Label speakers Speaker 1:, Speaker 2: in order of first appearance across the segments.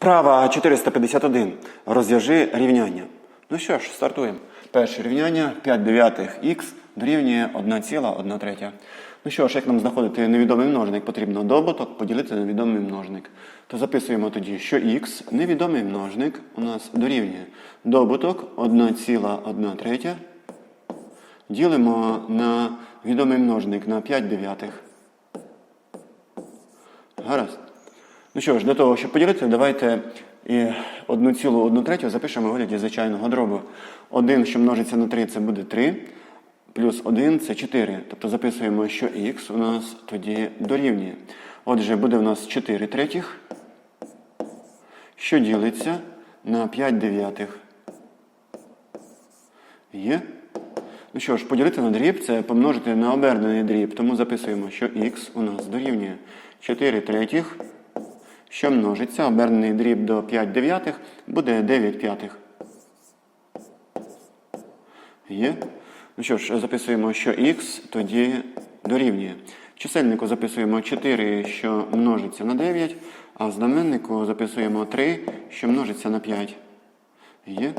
Speaker 1: Вправа 451. Розв'яжи рівняння. Ну що ж, стартуємо. Перше рівняння 5 дев'ятих х дорівнює 1,1 третя. Ну що ж, як нам знаходити невідомий множник, потрібно добуток поділити на відомий множник. То записуємо тоді, що х невідомий множник у нас дорівнює добуток 1,1 третя. Ділимо на відомий множник на 5 дев'ятих. Гаразд. Ну що ж, для того, щоб поділити, давайте і одну цілу одну третю запишемо в вигляді звичайного дробу. 1, що множиться на 3, це буде 3, плюс 1 це 4. Тобто записуємо, що х у нас тоді дорівнює. Отже, буде у нас 4 третіх, що ділиться на 5 дев'ятих. Є? Ну що ж, поділити на дріб це помножити на обернений дріб. Тому записуємо, що х у нас дорівнює 4 третіх, що множиться, обернений дріб до 5 дев'ятих, буде 9 п'ятих. Є? Ну що ж, записуємо, що х тоді дорівнює. В чисельнику записуємо 4, що множиться на 9, а в знаменнику записуємо 3, що множиться на 5. Є?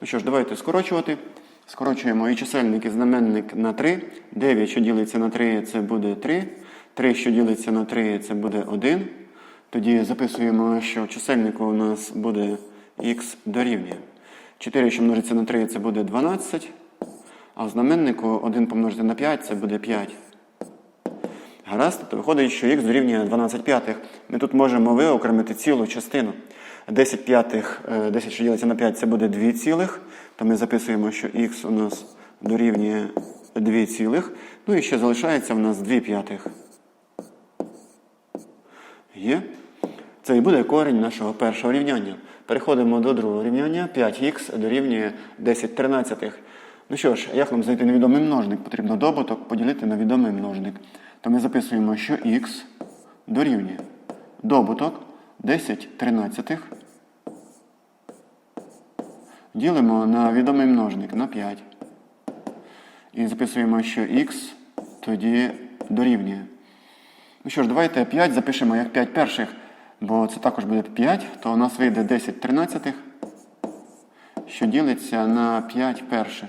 Speaker 1: Ну що ж, давайте скорочувати. Скорочуємо і чисельник, і знаменник на 3. 9, що ділиться на 3, це буде 3. 3, що ділиться на 3, це буде 1. Тоді записуємо, що в чисельнику у нас буде х дорівнює. 4, що множиться на 3, це буде 12. А в знаменнику 1 помножити на 5, це буде 5. Гаразд, то виходить, що х дорівнює 12 п'ятих. Ми тут можемо виокремити цілу частину. 10 п'ятих, е, 10, що ділиться на 5, це буде 2 цілих. То ми записуємо, що х у нас дорівнює 2 цілих. Ну і ще залишається в нас 2 п'ятих. Є? Це і буде корінь нашого першого рівняння. Переходимо до другого рівняння. 5х дорівнює 10 тринадцятих. Ну що ж, як нам знайти невідомий множник? Потрібно добуток поділити на відомий множник. То ми записуємо, що х дорівнює добуток 10 тринадцятих. Ділимо на відомий множник на 5. І записуємо, що х тоді дорівнює. Ну що ж, давайте 5 запишемо як 5 перших, бо це також буде 5, то у нас вийде 10 тринадцятих, що ділиться на 5 перших.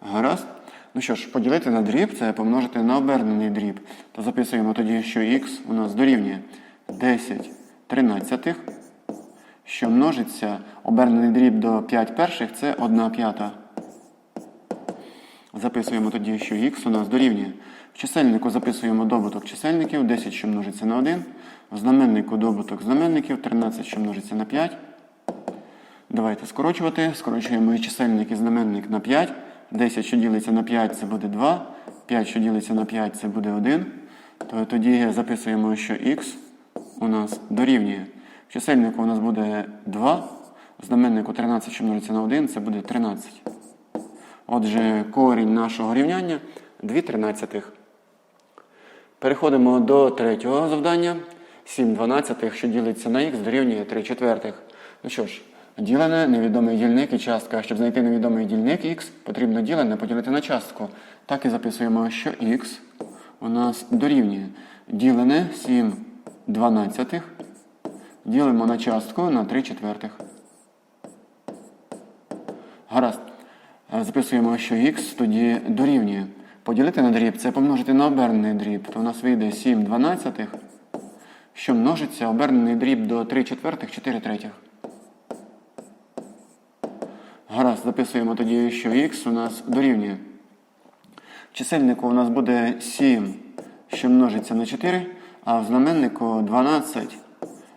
Speaker 1: Гаразд. Ну що ж, поділити на дріб це помножити на обернений дріб. То записуємо тоді, що х у нас дорівнює 10 тринадцятих, що множиться обернений дріб до 5 перших це 1 п'ята. Записуємо тоді, що х у нас дорівнює. В чисельнику записуємо добуток чисельників, 10, що множиться на 1. В знаменнику добуток знаменників, 13, що множиться на 5. Давайте скорочувати. Скорочуємо і чисельник і знаменник на 5. 10, що ділиться на 5, це буде 2. 5, що ділиться на 5, це буде 1. То тоді записуємо, що х у нас дорівнює. В чисельнику у нас буде 2. В знаменнику 13, що множиться на 1, це буде 13. Отже, корінь нашого рівняння 2 тринадцятих. Переходимо до третього завдання. 7 дванадцятих, що ділиться на х, дорівнює 3 четвертих. Ну що ж, ділене, невідомий дільник і частка. Щоб знайти невідомий дільник х, потрібно ділене поділити на частку. Так і записуємо, що х у нас дорівнює. Ділене 7 дванадцятих. Ділимо на частку на 3 четвертих. Гаразд. Е, Записуємо, що х тоді дорівнює. Поділити на дріб це помножити на обернений дріб. То у нас вийде 7 дванадцятих, що множиться обернений дріб до 3 четвертих, 4 третіх. Гаразд, записуємо тоді, що х у нас дорівнює. Чисельнику у нас буде 7, що множиться на 4, а в знаменнику 12,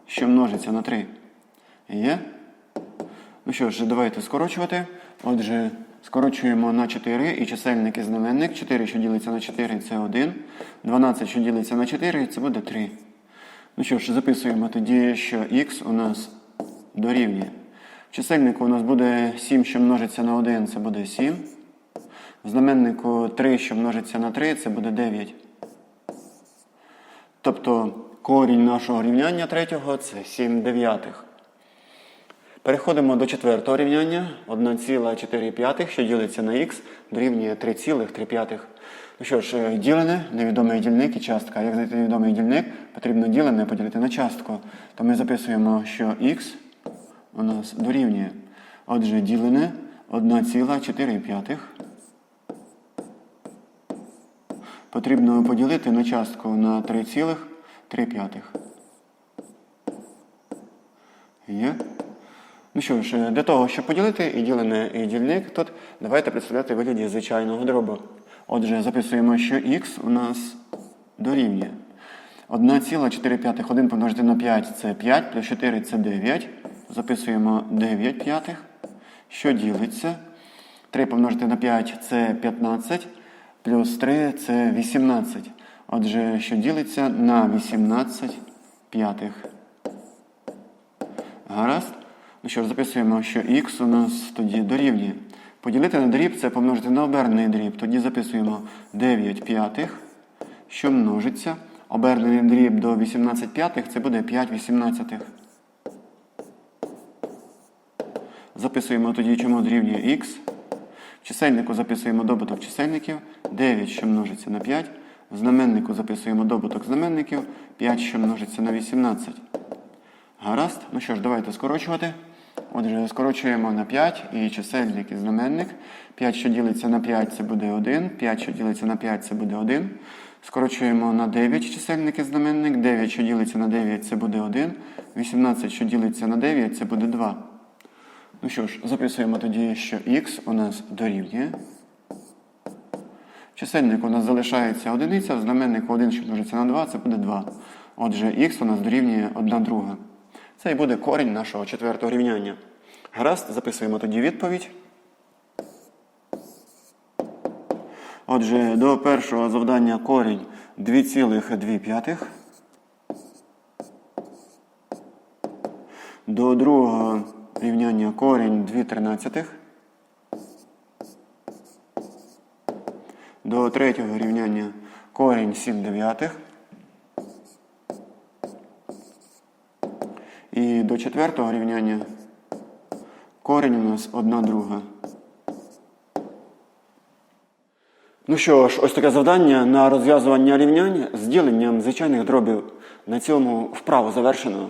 Speaker 1: що множиться на 3. Є? Ну що ж, давайте скорочувати. Отже, скорочуємо на 4 і чисельник і знаменник. 4, що ділиться на 4, це 1. 12, що ділиться на 4, це буде 3. Ну що ж, записуємо тоді, що х у нас дорівнює. В чисельнику у нас буде 7, що множиться на 1, це буде 7. В знаменнику 3, що множиться на 3, це буде 9. Тобто корінь нашого рівняння третього це 7 дев'ятих. Переходимо до четвертого рівняння. 1,4, що ділиться на х, дорівнює 3,3. Ну що ж, е, ділене, невідомий дільник і частка. Як знайти невідомий дільник, потрібно ділене поділити на частку. То ми записуємо, що х у нас дорівнює. Отже, ділене 1,4. Потрібно поділити на частку на 3,3. Є. Ну що ж, е, для того, щоб поділити і ділене, і дільник, тут давайте представляти вигляді звичайного дробу. Отже, записуємо, що х у нас дорівнює. 1,4 1 помножити на 5 це 5, плюс 4 це 9. Записуємо 9 п'ятих. Що ділиться? 3 помножити на 5 це 15, плюс 3 це 18. Отже, що ділиться на 18 п'ятих. Гаразд. Ну що ж, записуємо, що х у нас тоді дорівнює. Поділити на дріб це помножити на обернений дріб. Тоді записуємо 9 п'ятих, що множиться. Обернений дріб до 18 п'ятих це буде 5 вісімнадцятих. Записуємо тоді, чому дорівнює х. В чисельнику записуємо добуток чисельників. 9, що множиться на 5. В знаменнику записуємо добуток знаменників. 5, що множиться на 18. Гаразд. Ну що ж, давайте скорочувати. Отже, скорочуємо на 5 і чисельник і знаменник. 5, що ділиться на 5, це буде 1. 5, що ділиться на 5, це буде 1. Скорочуємо на 9 чисельник і знаменник. 9, що ділиться на 9, це буде 1. 18, що ділиться на 9, це буде 2. Ну що ж, записуємо тоді, що х у нас дорівнює. В чисельнику у нас залишається одиниця, в знаменнику 1, що множиться на 2, це буде 2. Отже, х у нас дорівнює 1 друга. Це і буде корінь нашого четвертого рівняння. Гаразд, записуємо тоді відповідь. Отже, до першого завдання корінь 2,2. До другого рівняння корінь 2 тринадцятих. До третього рівняння корінь 7 дев'ятих. До четвертого рівняння корінь у нас 1 друга. Ну що ж, ось таке завдання на розв'язування рівнянь з діленням звичайних дробів. На цьому вправо завершено.